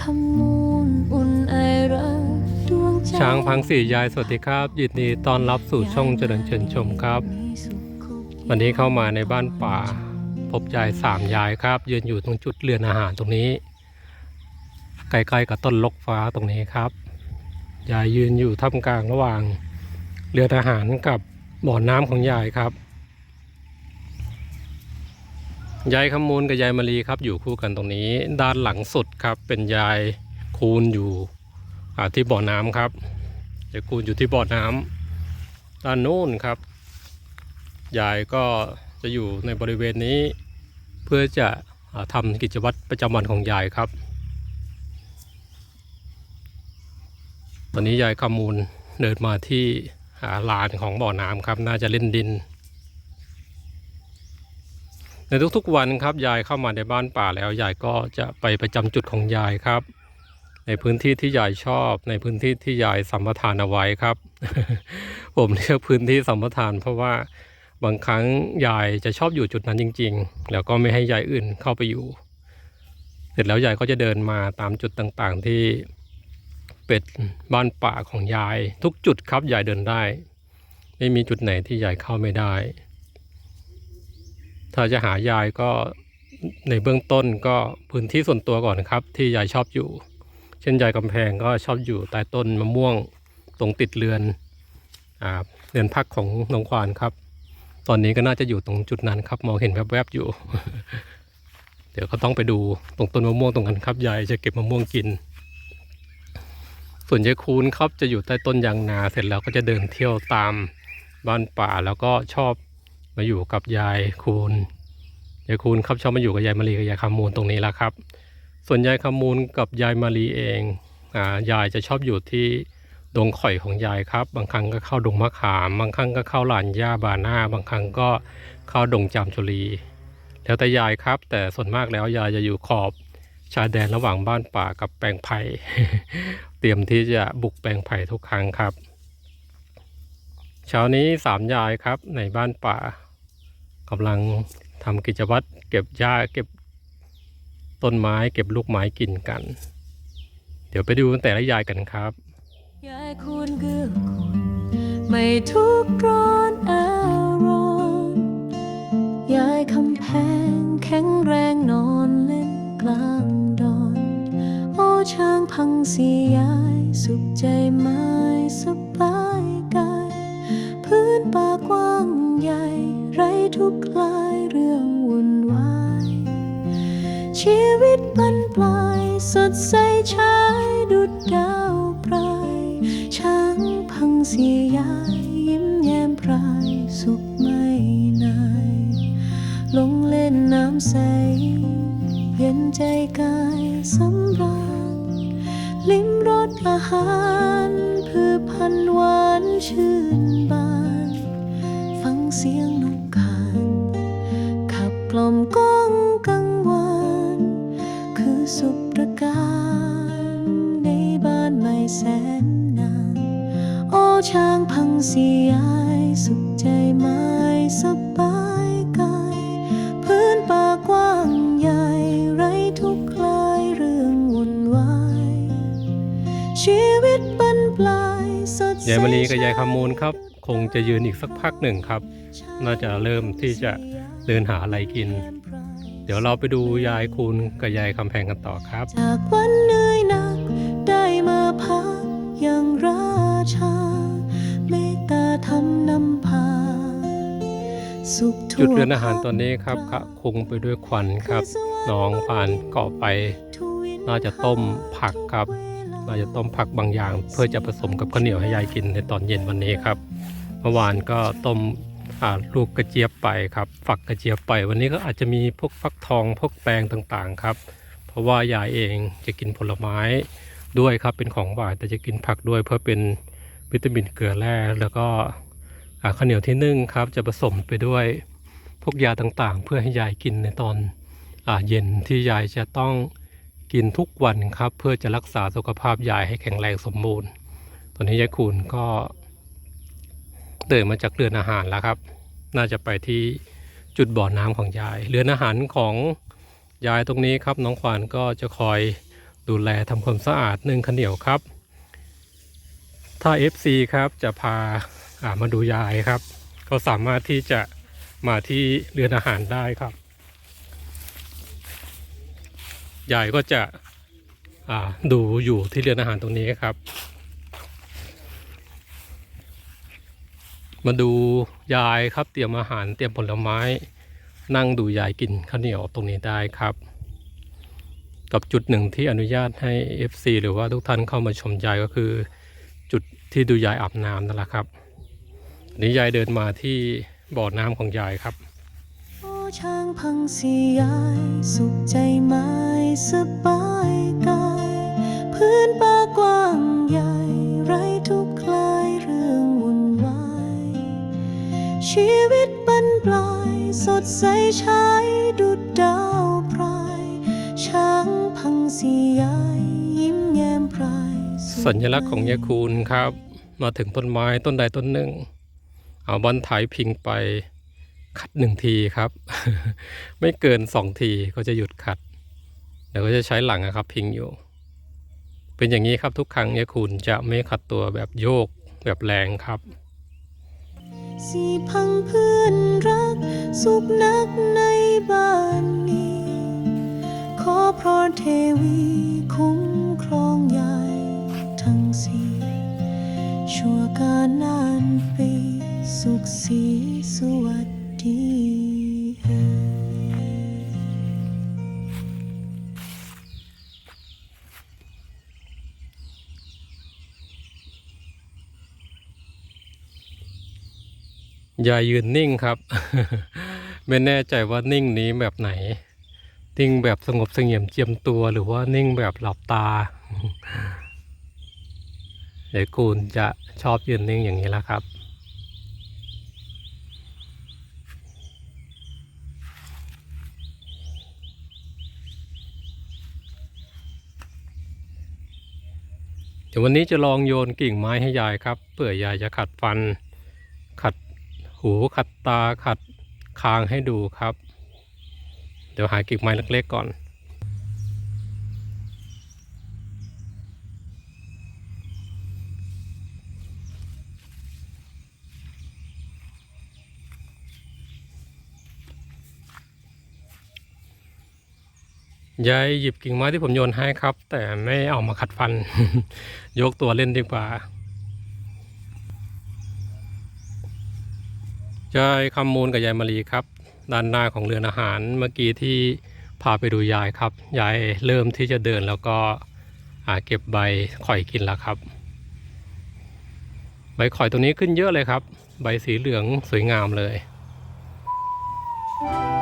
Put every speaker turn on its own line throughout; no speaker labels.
คำมูลอุ่นไอรักดวงใจ
ช้างพังสี่ยายสวัสดีครับ ยินดีต้อนรับสู่ช่องเจริญเชิญชมครับ วันนี้เข้ามาในบ้านป่า พบยายสามยายครับ ยืนอยู่ตรงจุดเรือนอาหารตรงนี้ ใกล้ๆกับต้นลกฟ้าตรงนี้ครับ ยายยืนอยู่ท่ามกลางระหว่าง เรือนอาหารกับบ่อน้ำของยายครับ ยายคำมูลกับยายมารีครับอยู่คู่กันตรงนี้ ด้านหลังสุดครับ เป็นยายคูณอยู่ที่บ่อน้ำครับยายคูณอยู่ที่บ่อน้ำด้านโน้นครับ ยายก็จะอยู่ในบริเวณนี้ เพื่อจะอ่าทำกิจวัตรประจำวันของยายครับ ตอนนี้ยายคำมูลเดินมาที่ลานของบ่อน้ำครับ น่าจะเล่นดิน ในทุกๆวันครับยายเข้ามาในบ้านป่าแล้วยายก็จะไปประจำจุดของยายครับ ในพื้นที่ที่ยายชอบ ในพื้นที่ที่ยายสัมปทานเอาไว้ครับ ผมเรียกพื้นที่สัมปทาน เพราะว่าบางครั้งยายจะชอบอยู่จุดนั้นจริง ๆ แล้วก็ไม่ให้ยายอื่นเข้าไปอยู่ เสร็จแล้วยายก็จะเดินมาตามจุดต่างๆที่เป็นบ้านป่าของยาย ทุกจุดครับยายเดินได้ ไม่มีจุดไหนที่ยายเข้าไม่ได้ ถ้าจะหายายก็ในเบื้องต้นก็พื้นที่ส่วนตัวก่อนครับ ที่ยายชอบอยู่ เช่นยายกำแพงก็ชอบอยู่ใต้ต้นมะม่วงตรงติดเรือนอ่าเรือนพักของน้องควานครับ ตอนนี้ก็น่าจะอยู่ตรงจุดนั้นครับ มองเห็นแวบๆอยู่ เดี๋ยวก็ต้องไปดูตรงต้นมะม่วงตรงนั้นครับยายจะเก็บมะม่วงกิน ส่วนยายคูณครับจะอยู่ใต้ต้นยางนาเสร็จแล้วก็จะเดินเที่ยวตามบ้านป่าแล้วก็ชอบ มาอยู่กับยายคูณยายคูณครับชอบมาอยู่กับยายมารีกับยายคำมูลตรงนี้แหละครับ ส่วนยายคำมูลกับยายมารีเองอ่ายายจะชอบอยู่ที่ดงข่อยของยายครับ บางครั้งก็เข้าดงมะขาม บางครั้งก็เข้าลานหญ้าบาน่าบางครั้งก็เข้าดงจามจุรีแล้วแต่ยายครับ แต่ส่วนมากแล้วยายจะอยู่ขอบชายแดนระหว่างบ้านป่ากับแปลงไผ่เตรียมที่จะบุกแปลงไผ่ทุกครั้งครับ เช้านี้สามยายครับในบ้านป่า กำลังทำกิจวัตรเก็บหญ้าเก็บต้นไม้เก็บลูกไม้กินกัน เดี๋ยวไปดูแต่ละยายกันครับ
ยายควรเกื้อกูลไม่ทุกข์ร้อนอารมณ์ยายคำแพงแข็งแรงนอนเล่นกลางดอนโอ้ช้างพังสียายสุขใจไม้สบาย พื้นป่ากว้างใหญ่ ไรทุกคลายเรื่องวุ่นวาย ชีวิตบรรปลายสดใสชายดุดดาวปลายช้างพังเสียยายยิ้มแย้มพรายสุขไม่นายลงเล่นน้ำใส เย็นใจกายสำราญลิ้มรสอาหารพืชพันธุ์หวาน กล่อมก้องกังวานคือสุขประการในบ้านไม่แสนนาน โอ้ช้างพังเสียยายสุขใจไม้สบายกายพื้นป่ากว้างใหญ่ไรทุกข์คลายเรื่องวุ่นวายชีวิตบรรปลายสดใส
ยายมณีกับยายคำมูลครับ คงจะยืนอีกสักพักหนึ่งครับ น่าจะเริ่มที่จะ เดินหาอะไรกิน เดี๋ยวเราไปดูยายคูณกับยายคำแพงกันต่อครับ
จากวันเหนื่อยหนักได้มาพักอย่างราชาเมตตาทำนำพาสุขทั่ว
จุดเรือนอาหารตอนนี้ครับขะคงไปด้วยควันครับน้องผ่านเกาะไป น่าจะต้มผักครับ น่าจะต้มผักบางอย่าง เพื่อจะผสมกับข้าวเหนียวให้ยายกินในตอนเย็นวันนี้ครับ เมื่อวานก็ต้มอ่า ลูกกระเจี๊ยบไปครับ ฝักกระเจี๊ยบไป วันนี้ก็อาจจะมีพวกฟักทองพวกแปลงต่างๆครับ เพราะว่ายายเองจะกินผลไม้ด้วยครับเป็นของหวานแต่จะกินผักด้วยเพื่อเป็นวิตามินเกลือแร่แล้วก็ข้าวเหนียวที่นึ่งครับ จะผสมไปด้วยพวกยาต่างๆ เพื่อให้ยายกินในตอนอเย็นที่ยายจะต้องกินทุกวันครับ เพื่อจะรักษาสุขภาพยายให้แข็งแรงสมบูรณ์ ตอนนี้ยายคูณก็ เดินมาจากเรือนอาหารแล้วครับ น่าจะไปที่จุดบ่อน้ำของยาย เรือนอาหารของยายตรงนี้ครับ น้องขวานก็จะคอยดูแลทำความสะอาดนึ่งข้าวเหนียวครับ ถ้า FC ครับจะพาามาดูยายครับ ก็สามารถที่จะมาที่เรือนอาหารได้ครับยายก็จะดูอยู่ที่เรือนอาหารตรงนี้ครับ มาดูยายครับเตรียมอาหารเตรียมผลไม้ นั่งดูยายกินข้าวเหนียวตรงนี้ได้ครับ กับจุดหนึ่งที่อนุญาตให้ FC หรือว่าทุกท่านเข้ามาชมยายก็คือ จุดที่ดูยายอาบน้ำนั่นแหละครับนี้ยายเดินมาที่บ่อน้ำของยายครับ
โอ้ช้างพังสียาย สุขใจไม้สบาย ดใสใช้ดุดดาวพราย ช้างพังสียายยิ้มแย้มพรายสั
ญลักษณ์ของยาคูณครับ มาถึงต้นไม้ต้นใดต้นหนึ่ง เอาบันไถพิงไปขัดหนึ่งทีครับ ไม่เกินสองทีก็จะหยุดขัดเดี๋ยวก็จะใช้หลังอะครับ พิงอยู่ เป็นอย่างนี้ครับทุกครั้งยาคูณจะไม่ขัดตัวแบบโยกแบบแรงครับ
สีพังเพื่อนรัก สุขนักในบ้านนี้ ขอพรเทวีคุ้มครองยายทั้งสี่ชั่วกาลนานปี สุขสีสวัสดี
ยายยืนนิ่งครับ ไม่แน่ใจว่านิ่งนี้แบบไหน นิ่งแบบสงบเสงี่ยมเจียมตัวหรือว่านิ่งแบบหลับตาเดี๋ยวกูลจะชอบยืนนิ่งอย่างนี้แหละครับ เดี๋ยววันนี้จะลองโยนกิ่งไม้ให้ยายครับเผื่อยายจะขัดฟัน ขัด หูขัดตาขัดคางให้ดูครับ เดี๋ยวหากิ่งไม้เล็กๆก่อน ยายหยิบกิ่งไม้ที่ผมโยนให้ครับ แต่ไม่เอามาขัดฟัน ยกตัวเล่นดีกว่า ยายคำมูลกับยายมารีครับ ด้านหน้าของเรือนอาหารเมื่อกี้ที่พาไปดูยายครับยายเริ่มที่จะเดินแล้วก็เก็บใบข่อยกินแล้วครับ ใบข่อยตัวนี้ขึ้นเยอะเลยครับ ใบสีเหลืองสวยงามเลย
ก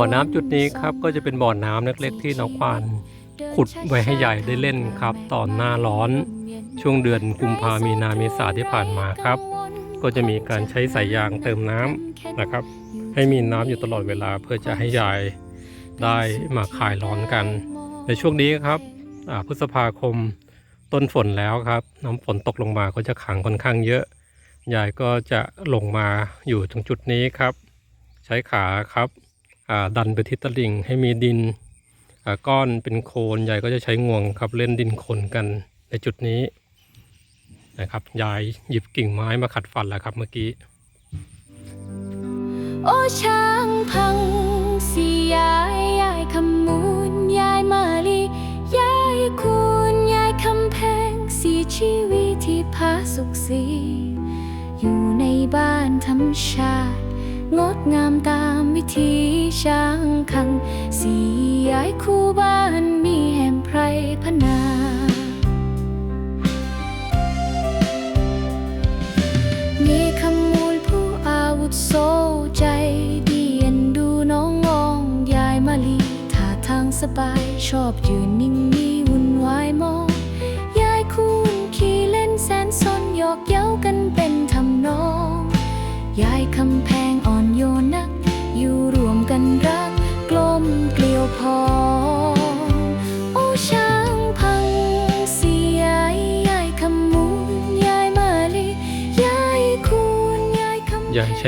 บ่อน้ำจุดนี้ครับก็จะเป็นบ่อน้ำเล็กๆที่น้องควานขุดไว้ให้ยายได้เล่นครับ ตอนหน้าร้อน ช่วงเดือนกุมภามีนาเมษาที่ผ่านมาครับ ก็จะมีการใช้สายยางเติมน้ำนะครับ ให้มีน้ำอยู่ตลอดเวลาเพื่อจะให้ยายได้มาคลายร้อนกัน ในช่วงนี้ครับพฤษภาคมต้นฝนแล้วครับ น้ำฝนตกลงมาก็จะขังค่อนข้างเยอะยายก็จะลงมาอยู่ตรงจุดนี้ครับ ใช้ขาครับ ดันไปทิศตะลิ่งให้มีดินก้อนเป็นโคลนยายก็จะใช้งวงครับเล่นดินโคลนกันในจุดนี้นะครับยายหยิบกิ่งไม้มาขัดฟันแล้วครับเมื่อกี้
โอ้ช้างพังสียายยายคำมูลยายมาลียายคูณยายคำแพงสีชีวิตที่พาสุขสีอยู่ในบ้านธรรมชาติ งดงามตามวิธีช้างคัง สียายคู่บ้านมีแห่มไพรพนามีคำมูลผู้อาวุโสใจดีเอ็นดูน้องงองยายมาลีท่าทางสบายชอบยืนนิ่ง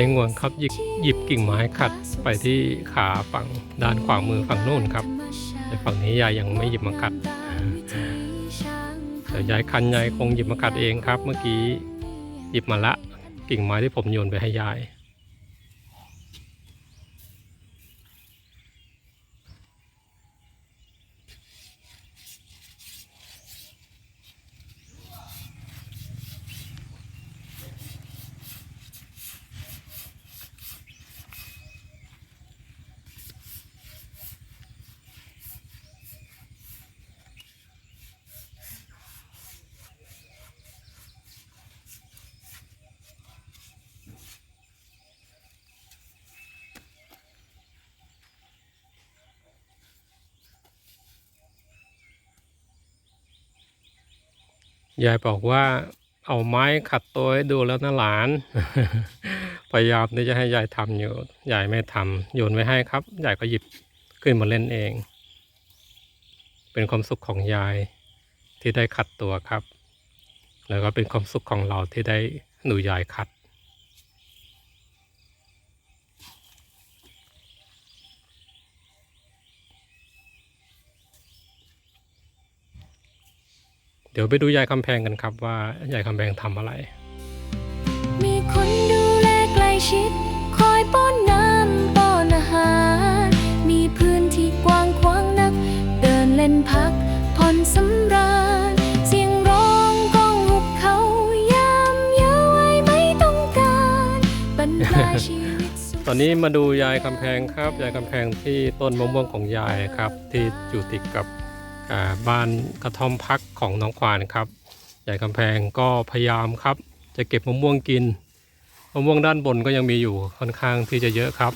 ช้ง
วงครับหยิบหยิบกิ่งไม้ขัดไปที่ขาฝั่งด้านขวามือฝั่งโน้นครับ แต่ฝั่งนี้ยายยังไม่หยิบมาขัดแต่ยายคันยายคงหยิบมาขัดเองครับ เมื่อกี้หยิบมาละกิ่งไม้ที่ผมโยนไปให้ยาย ยายบอกว่าเอาไม้ขัดตัวให้ดูแล้วนะหลาน พยายามที่จะให้ยายทำอยู่ ยายไม่ทำโยนไว้ให้ครับ ยายก็หยิบขึ้นมาเล่นเอง เป็นความสุขของยายที่ได้ขัดตัวครับ แล้วก็เป็นความสุขของเราที่ได้หนูยายขัด ดี๋ยวไปดูยายคำแพงกันครับว่ายายคำแพงทำอะไร
มีคนดูแลใกล้ชิด คอยป้อนน้ำป้อนอาหาร มีพื้นที่กว้างขวางนัก เดินเล่นพักผ่อนสำราญเสียงร้องก้องหุบเขายามเยาว์วัยไม่ต้องการบรรปลายชีวิตสุข
ตอนนี้มาดูยายคำแพงครับ ยายคำแพงที่ต้นมะม่วงของยายครับ ที่อยู่ติดกับอ่า บ้านกระท่อมพักของน้องควานครับยายคำแพงก็พยายามครับ จะเก็บมะม่วงกินมะม่วงด้านบนก็ยังมีอยู่ค่อนข้างที่จะเยอะครับ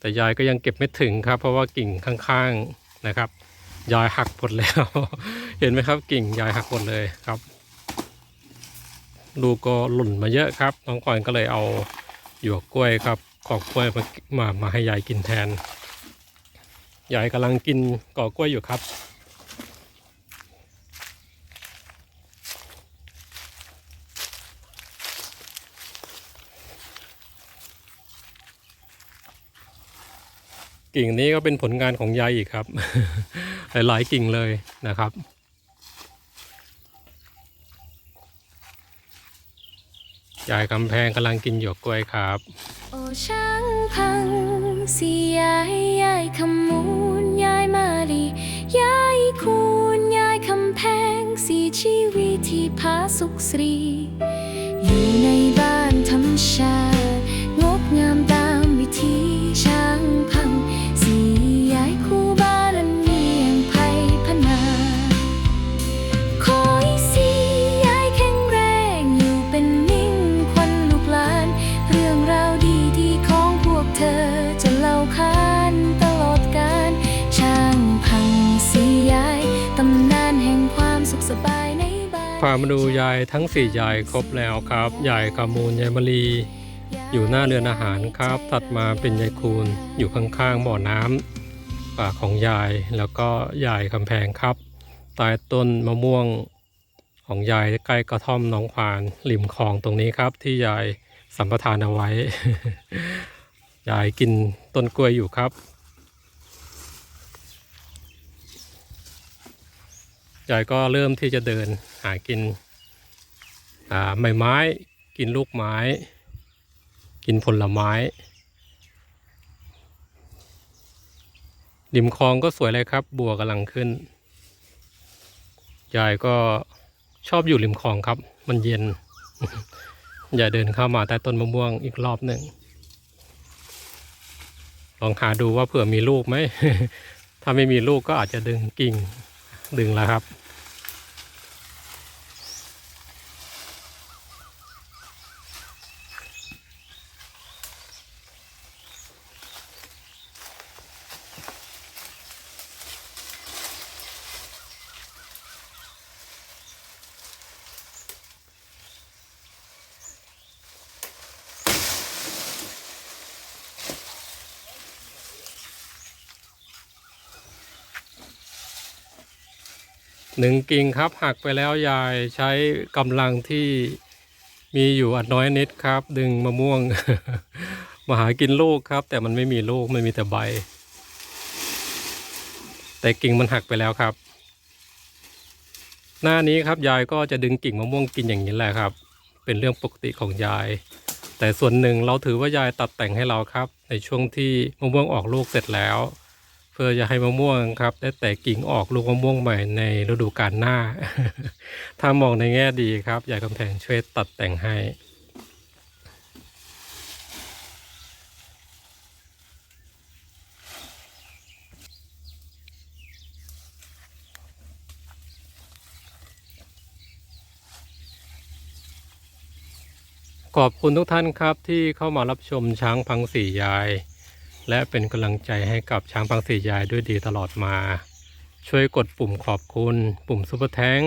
แต่ยายก็ยังเก็บไม่ถึงครับ เพราะว่ากิ่งข้างๆนะครับ ยายหักหมดแล้ว เห็นไหมครับ กิ่งยายหักหมดเลยครับลูกก็หล่นมาเยอะครับ น้องควานก็เลยเอาหยวกกล้วยครับกอกกล้วยมามามาให้ยายกินแทนยายกำลังกินกอกกล้วยอยู่ครับ กิ่งนี้ก็เป็นผลงานของยายอีกครับ หลายๆกิ่งเลยนะครับ ยายกำแพงกำลังกินหยวกกล้วยครับ
โอ้ช้างพังสียายยายคำมูลยายมาลียายคูณยายคำแพงสีชีวิตที่พาสุขสรี พามา
ดูยายทั้งสี่ยายครบแล้วครับ ยายกำมูลยายมะลีอยู่หน้าเรือนอาหารครับถัดมาเป็นยายคูณอยู่ข้างๆบ่อน้ำป่าของยายแล้วก็ยายคำแพงครับใต้ต้นมะม่วงของยายใกล้กระท่อมน้องควานริมคลองตรงนี้ครับ ที่ยายสัมปทานเอาไว้ ยายกินต้นกล้วยอยู่ครับ ยายก็เริ่มที่จะเดินหากินใบไม้ กินลูกไม้ กินผลไม้ ริมคลองก็สวยเลยครับ บัวกำลังขึ้นยายก็ชอบอยู่ริมคลองครับ มันเย็น อย่าเดินเข้ามาใต้ต้นมะม่วงอีกรอบหนึ่ง ลองหาดูว่าเผื่อมีลูกไหม ถ้าไม่มีลูกก็อาจจะดึงกิ่ง ดึงแล้วครับ หนึ่งกิ่งครับหักไปแล้วยายใช้กำลังที่มีอยู่อันน้อยนิดครับ ดึงมะม่วง มาหากินลูกครับ แต่มันไม่มีลูกมันมีแต่ใบ แต่กิ่งมันหักไปแล้วครับ หน้านี้ครับยายก็จะดึงกิ่งมะม่วงกินอย่างนี้แหละครับ เป็นเรื่องปกติของยาย แต่ส่วนหนึ่งเราถือว่ายายตัดแต่งให้เราครับ ในช่วงที่มะม่วงออกลูกเสร็จแล้ว เพื่อจะให้มะม่วงครับ ได้แตกกิ่งออกลูกมะม่วงใหม่ในฤดูกาลหน้า ถ้ามองในแง่ดีครับยายกำแพงช่วยตัดแต่งให้ขอบคุณทุกท่านครับที่เข้ามารับชมช้างพังสี่ยาย และเป็นกำลังใจให้กับช้างพังสียายด้วยดีตลอดมา ช่วยกดปุ่มขอบคุณ ปุ่มซุปเปอร์แทง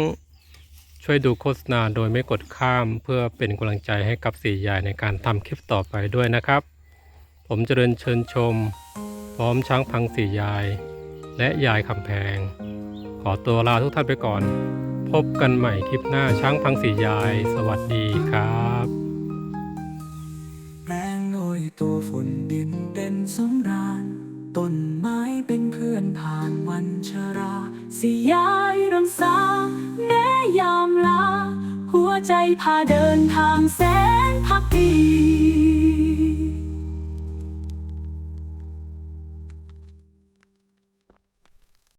ช่วยดูโฆษณาโดยไม่กดข้ามเพื่อเป็นกำลังใจให้กับสียายในการทำคลิปต่อไปด้วยนะครับ ผมเจริญเชิญชม พร้อมช้างพังสียาย และยายคำแพง ขอตัวลาทุกท่านไปก่อน พบกันใหม่คลิปหน้าช้างพังสียาย สวัสดี
ต้นไม้เป็นเพื่อนผ่านวันชราสิยายรังสาแม้ยามลา หัวใจพาเดินทางแสนพักดี